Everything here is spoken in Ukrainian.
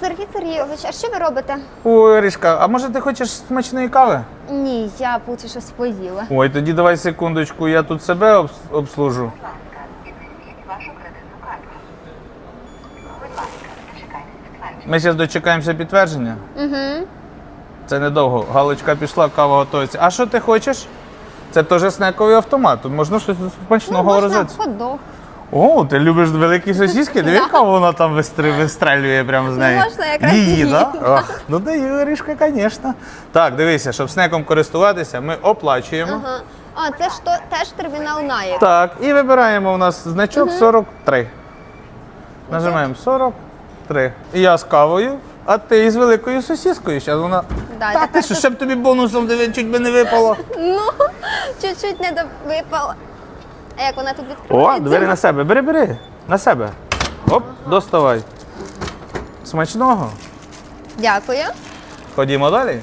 Сергій Сергійович, а що ви робите? Ой, Ришка, а може ти хочеш смачної кави? Ні, я поки щось поїла. Ой, тоді давай секундочку, я тут себе обс- обслужу. Ми зараз дочекаємося підтвердження. Угу. Це недовго. Галочка пішла, кава готується. А що ти хочеш? Це теж снековий автомат. Тут можна щось смачного Ну, можна хот-дог. О, ти любиш великі сосиски? Диви, яка вона там вистрелює прямо з неї. можна якраз Її, її. да? Ах, ну даю, Ришка, звісно. Так, дивися, щоб снеком користуватися, ми оплачуємо. Ага. А, це ж то, теж термінал Nike. Так, і вибираємо у нас значок 43. Нажимаємо 43. І я з кавою, а ти із великою сосіскою. Зараз вона. Да, Та ти тепер що, тут- ще б тобі бонусом диви, чуть би не випало. Ну, чуть-чуть не випало. А як вона тут О, двері на себе, бери, бери. На себе. Оп, доставай. Смачного. Дякую. Ходімо далі.